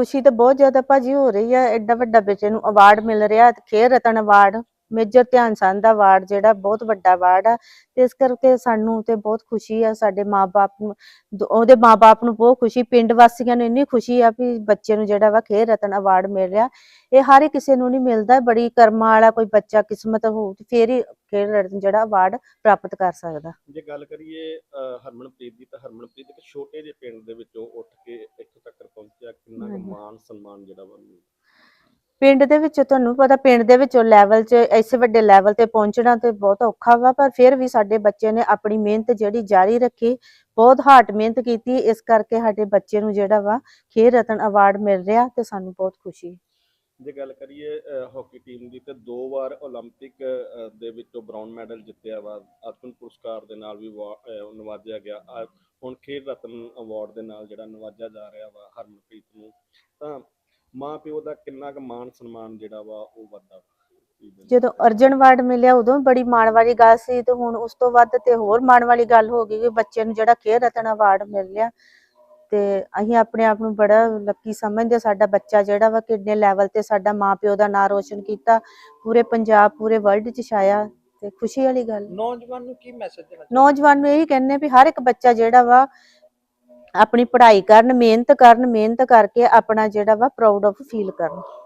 ਖੁਸ਼ੀ ਤਾਂ ਬਹੁਤ ਜ਼ਿਆਦਾ ਭਾਜੀ ਹੋ ਰਹੀ ਆ। ਐਡਾ ਵੱਡਾ ਬੱਚੇ ਨੂੰ ਅਵਾਰਡ ਮਿਲ ਰਿਹਾ ਤੇ ਰਤਨ ਅਵਾਰਡ ਮੇਜਰ ਧਿਆਨ ਚੰਦ ਦਾ ਅਵਾਰਡ ਜਿਹੜਾ ਬਹੁਤ ਵੱਡਾ ਅਵਾਰਡ ਆ। ਤੇ ਇਸ ਕਰਕੇ ਸਾਨੂੰ ਤੇ ਬਹੁਤ ਖੁਸ਼ੀ ਆ ਸਾਡੇ ਮਾਪੇ ਨੂੰ ਦ- ਉਹਦੇ ਮਾਪੇ ਨੂੰ ਬਹੁਤ ਖੁਸ਼ੀ ਪਿੰਡ ਵਾਸੀਆਂ ਨੂੰ ਇੰਨੀ ਖੁਸ਼ੀ ਆ ਵੀ ਬੱਚੇ ਨੂੰ ਜਿਹੜਾ ਵਾ ਖੇਡ ਰਤਨ ਅਵਾਰਡ ਮਿਲ ਰਿਹਾ। ਇਹ ਹਰ ਕਿਸੇ ਨੂੰ ਨਹੀਂ ਮਿਲਦਾ ਬੜੀ ਕਰਮਾਂ ਵਾਲਾ ਕੋਈ ਬੱਚਾ ਕਿਸਮਤ ਹੋਊ ਤੇ ਫੇਰ ਹੀ ਖੇਡ ਰਤਨ ਜਿਹੜਾ ਅਵਾਰਡ ਪ੍ਰਾਪਤ ਕਰ ਸਕਦਾ। ਜੇ ਗੱਲ ਕਰੀਏ ਅਹ, ਹਰਮਨਪ੍ਰੀਤ ਦੀ ਤਾਂ ਹਰਮਨਪ੍ਰੀਤ ਇੱਕ ਛੋਟੇ ਜਿਹੇ ਪਿੰਡ ਦੇ ਵਿੱਚੋਂ ਉੱਠ ਕੇ ਇੱਥੋਂ ਤੱਕ ਪਹੁੰਚਿਆ ਕਿੰਨਾ ਕੁ ਹਾਂਜੀ। ਮਾਣ ਸਨਮਾਨ ਜਿਹੜਾ ਵਾ ਉਹਨੂੰ ਪਿੰਡ ਦੇ ਵਿੱਚ ਤੁਹਾਨੂੰ ਪਤਾ ਪਿੰਡ ਦੇ ਵਿੱਚੋਂ ਲੈਵਲ 'ਚ ਐਸੇ ਵੱਡੇ ਲੈਵਲ ਤੇ ਪਹੁੰਚਣਾ ਤੇ ਬਹੁਤ ਔਖਾ ਵਾ ਪਰ ਫਿਰ ਵੀ ਸਾਡੇ ਬੱਚੇ ਨੇ ਆਪਣੀ ਮਿਹਨਤ ਜਿਹੜੀ ਜਾਰੀ ਰੱਖੀ ਬਹੁਤ ਹਾਰਡ ਮਿਹਨਤ ਕੀਤੀ ਇਸ ਕਰਕੇ ਸਾਡੇ ਬੱਚੇ ਨੂੰ ਜਿਹੜਾ ਵਾ ਖੇਡ ਰਤਨ ਅਵਾਰਡ ਮਿਲ ਰਿਹਾ ਤੇ ਸਾਨੂੰ ਬਹੁਤ ਖੁਸ਼ੀ ਜੇ ਗੱਲ ਕਰੀਏ ਅਹ, ਹਾਕੀ ਟੀਮ ਦੀ ਤੇ ਦੋ ਵਾਰ 올림픽 ਮੈਡਲ ਜਿੱਤਿਆ ਵਾ ਅਰਜੁਨ ਪੁਰਸਕਾਰ ਦੇ ਨਾਲ ਵੀ ਵਾ- ਅਹ, ਨਵਾਜਿਆ ਗਿਆ। ਅਹ, ਹੁਣ ਖੇਡ ਰਤਨ ਅਵਾਰਡ ਦੇ ਨਾਲ ਜਿਹੜਾ ਨਵਾਜਿਆ ਜਾ ਰਿਹਾ ਵਾ ਹਰਮਨਪ੍ਰੀਤ ਨੂੰ ਤਾਂ ਮਾਂ ਪਿਓ ਦਾ ਕਿੰਨਾ ਕੁ ਮਾਣ ਸਨਮਾਨ ਜਿਹੜਾ ਵਾ ਉਹ ਵੱਧਦਾ ਵਾ। ਇਸ ਦੇ ਜਦੋਂ ਅਰਜਨ ਅਵਾਰਡ ਮਿਲਿਆ ਉਦੋਂ ਵੀ ਬੜੀ ਮਾਣ ਵਾਲੀ ਗੱਲ ਸੀ ਤੇ ਹੁਣ ਉਸ ਤੋਂ ਵੱਧ ਤੇ ਹੋਰ ਮਾਣ ਵਾਲੀ ਗੱਲ ਹੋ ਗਈ ਕਿ ਬੱਚੇ ਨੂੰ ਜਿਹੜਾ ਖੇਡ ਰਤਨ ਅਵਾਰਡ ਮਿਲ ਰਿਹਾ। ਤੇ ਅਸੀਂ ਆਪਣੇ ਆਪ ਨੂੰ ਬੜਾ ਲੱਕੀ ਸਮਝਦੇ ਹਾਂ। ਸਾਡਾ ਬੱਚਾ ਜਿਹੜਾ ਵਾ ਕਿੰਨੇ ਲੈਵਲ ਤੇ ਸਾਡਾ ਮਾਪਿਓ ਦਾ ਨਾਂ ਰੋਸ਼ਨ ਕੀਤਾ ਪੂਰੇ ਪੰਜਾਬ ਪੂਰੇ ਵਰਲਡ 'ਚ ਛਾਇਆ। ਤੇ ਖੁਸ਼ੀ ਵਾਲੀ ਗੱਲ। ਨੌਜਵਾਨ ਨੂੰ ਕੀ ਮੈਸੇਜ ਦੇਣਾ ਨੌਜਵਾਨ ਨੂੰ ਇਹੀ ਕਹਿੰਨੇ ਵੀ ਹਰ ਇੱਕ ਬੱਚਾ ਜਿਹੜਾ ਵਾ ਆਪਣੀ ਪੜ੍ਹਾਈ ਕਰਨ ਮਿਹਨਤ ਕਰਨ ਮਿਹਨਤ ਕਰਕੇ ਆਪਣਾ ਜਿਹੜਾ ਵਾ ਪ੍ਰਾਊਡ ਆਫ ਫੀਲ ਕਰਨ।